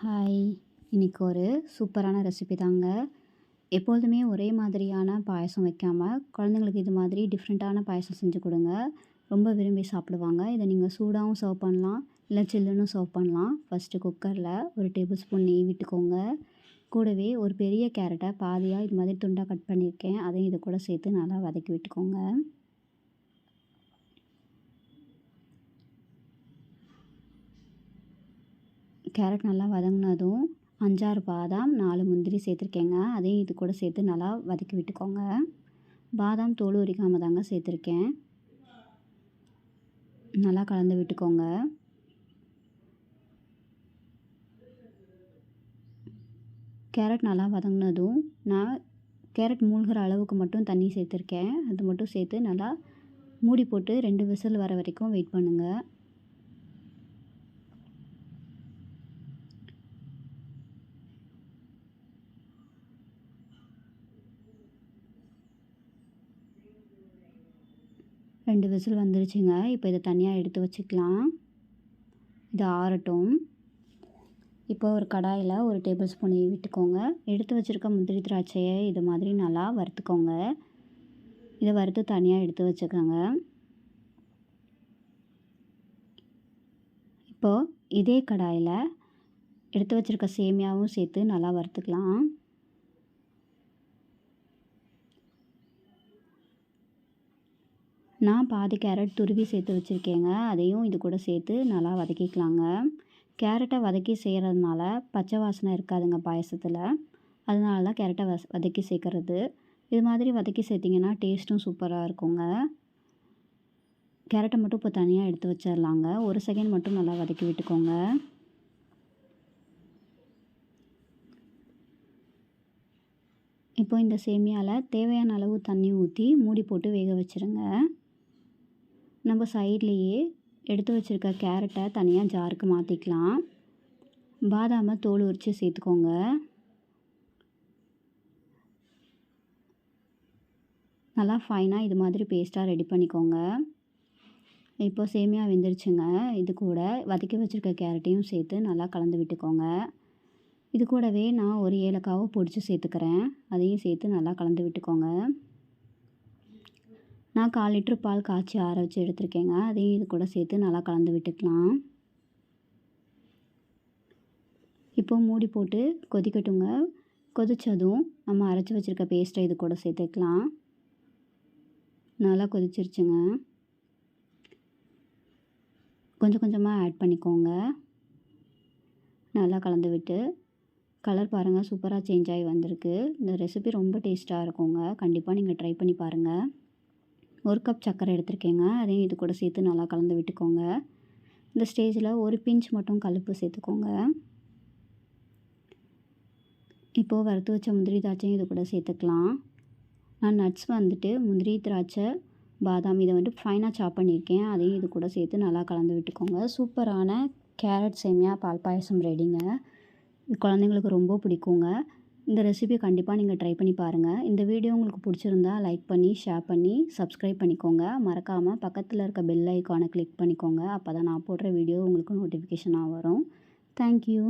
Hi இன்றைக்கி ஒரு சூப்பரான ரெசிபி தாங்க. எப்பொழுதுமே ஒரே மாதிரியான பாயசம் வைக்காமல் குழந்தைங்களுக்கு இது மாதிரி டிஃப்ரெண்ட்டான பாயசம் செஞ்சு கொடுங்க. ரொம்ப விரும்பி சாப்பிடுவாங்க. இதை நீங்கள் சூடாகவும் சர்வ் பண்ணலாம். இல்லை சில்லுன்னு சர்வ் பண்ணலாம். ஃபஸ்ட்டு குக்கரில் ஒரு டேபிள் ஸ்பூன் நெய் விட்டுக்கோங்க. கூடவே ஒரு பெரிய கேரட்டை பாதியாக இது மாதிரி துண்டாக கட் பண்ணியிருக்கேன். அதையும் இது கூட சேர்த்து நல்லா வதக்கி விட்டுக்கோங்க. கேரட் நல்லா வதங்கினதும் அஞ்சாறு பாதாம் நாலு முந்திரி சேர்த்துருக்கேங்க. அதையும் இது கூட சேர்த்து நல்லா வதக்கி விட்டுக்கோங்க. பாதாம் தோல் உரிக்காமல் தாங்க சேர்த்துருக்கேன். நல்லா கலந்து விட்டுக்கோங்க. கேரட் நல்லா வதங்கினதும் நான் கேரட் மூழ்கிற அளவுக்கு மட்டும் தண்ணி சேர்த்துருக்கேன். அது மட்டும் சேர்த்து நல்லா மூடி போட்டு ரெண்டு விசில் வர வரைக்கும் வெயிட் பண்ணுங்கள் ரெண்டு விசில் வந்துருச்சுங்க. இப்போ இதை தனியாக எடுத்து வச்சுக்கலாம். இது ஆறட்டும். இப்போ ஒரு கடாயில் ஒரு டேபிள் ஸ்பூன் விட்டுக்கோங்க. எடுத்து வச்சுருக்க முந்திரி திராட்சையை இது மாதிரி நல்லா வறுத்துக்கோங்க. இதை வறுத்து தனியாக எடுத்து வச்சுக்கோங்க. இப்போது இதே கடாயில் எடுத்து வச்சுருக்க சேமியாவும் சேர்த்து நல்லா வறுத்துக்கலாம். நான் பாதி கேரட் துருவி சேர்த்து வச்சுருக்கேங்க. அதையும் இது கூட சேர்த்து நல்லா வதக்கிக்கலாங்க. கேரட்டை வதக்கி செய்கிறதுனால பச்சை வாசனை இருக்காதுங்க பாயசத்தில். அதனால தான் கேரட்டை வஸ் வதக்கி சேர்க்குறது. இது மாதிரி வதக்கி சேர்த்திங்கன்னா டேஸ்ட்டும் சூப்பராக இருக்குங்க. கேரட்டை மட்டும் இப்போ தனியாக எடுத்து வச்சிடலாங்க ஒரு செகண்ட் மட்டும் நல்லா வதக்கி விட்டுக்கோங்க. இப்போ இந்த சேமியாவில் தேவையான அளவு தண்ணி ஊற்றி மூடி போட்டு வேக வச்சுருங்க. நம்ம சைட்லேயே எடுத்து வச்சுருக்க கேரட்டை தனியாக ஜாருக்கு மாற்றிக்கலாம் பாதாமை தோல் உரித்து சேர்த்துக்கோங்க. நல்லா ஃபைனாக இது மாதிரி பேஸ்ட்டாக ரெடி பண்ணிக்கோங்க. இப்போ சேமியா வெந்துருச்சுங்க. இது கூட வதக்கி வச்சுருக்க கேரட்டையும் சேர்த்து நல்லா கலந்து விட்டுக்கோங்க. இது கூடவே நான் ஒரு ஏலக்காவை பொடிச்சு சேர்த்துக்கிறேன். அதையும் சேர்த்து நல்லா கலந்து விட்டுக்கோங்க. நான் கால் லிட்ரு பால் காய்ச்சி ஆற வச்சு எடுத்துருக்கேங்க. அதையும் இது கூட சேர்த்து நல்லா கலந்து விட்டுக்கலாம். இப்போ மூடி போட்டு கொதிக்கட்டுங்க. கொதித்ததும் நம்ம அரைச்சி வச்சுருக்க பேஸ்ட்டை இது கூட சேர்த்துக்கலாம். நல்லா கொதிச்சிருச்சுங்க. கொஞ்சம் கொஞ்சமாக ஆட் பண்ணிக்கோங்க. நல்லா கலந்து விட்டு. கலர் பாருங்கள் சூப்பராக சேஞ்ச் ஆகி வந்திருக்கு. இந்த ரெசிபி ரொம்ப டேஸ்ட்டாக இருக்குங்க. கண்டிப்பாக நீங்கள் ட்ரை பண்ணி பாருங்கள் ஒரு கப் சர்க்கரை எடுத்திருக்கேங்க. அதையும் இது கூட சேர்த்து நல்லா கலந்து விட்டுக்கோங்க. இந்த ஸ்டேஜில் ஒரு பிஞ்ச் மட்டும் கழுப்பு சேர்த்துக்கோங்க. இப்போது வறுத்து வச்ச முந்திரி திராட்சையும் இது கூட சேர்த்துக்கலாம். நான் நட்ஸ் வந்துட்டு முந்திரி திராட்சை பாதாம் இதை வந்துட்டு ஃபைனாக சாப் பண்ணியிருக்கேன். அதையும் இது கூட சேர்த்து நல்லா கலந்து விட்டுக்கோங்க. சூப்பரான கேரட் சேமியா பால் பாயசம் ரெடிங்க குழந்தைங்களுக்கு ரொம்ப பிடிக்குங்க. இந்த ரெசிபியை கண்டிப்பாக நீங்கள் ட்ரை பண்ணி பாருங்கள் இந்த வீடியோ உங்களுக்கு பிடிச்சிருந்தா லைக் பண்ணி ஷேர் பண்ணி சப்ஸ்கிரைப் பண்ணிக்கோங்க. மறக்காமல் பக்கத்தில் இருக்க பெல் ஐக்கானை கிளிக் பண்ணிக்கோங்க. அப்போ தான் நான் போடுற வீடியோ உங்களுக்கு நோட்டிஃபிகேஷனாக வரும். தேங்க்யூ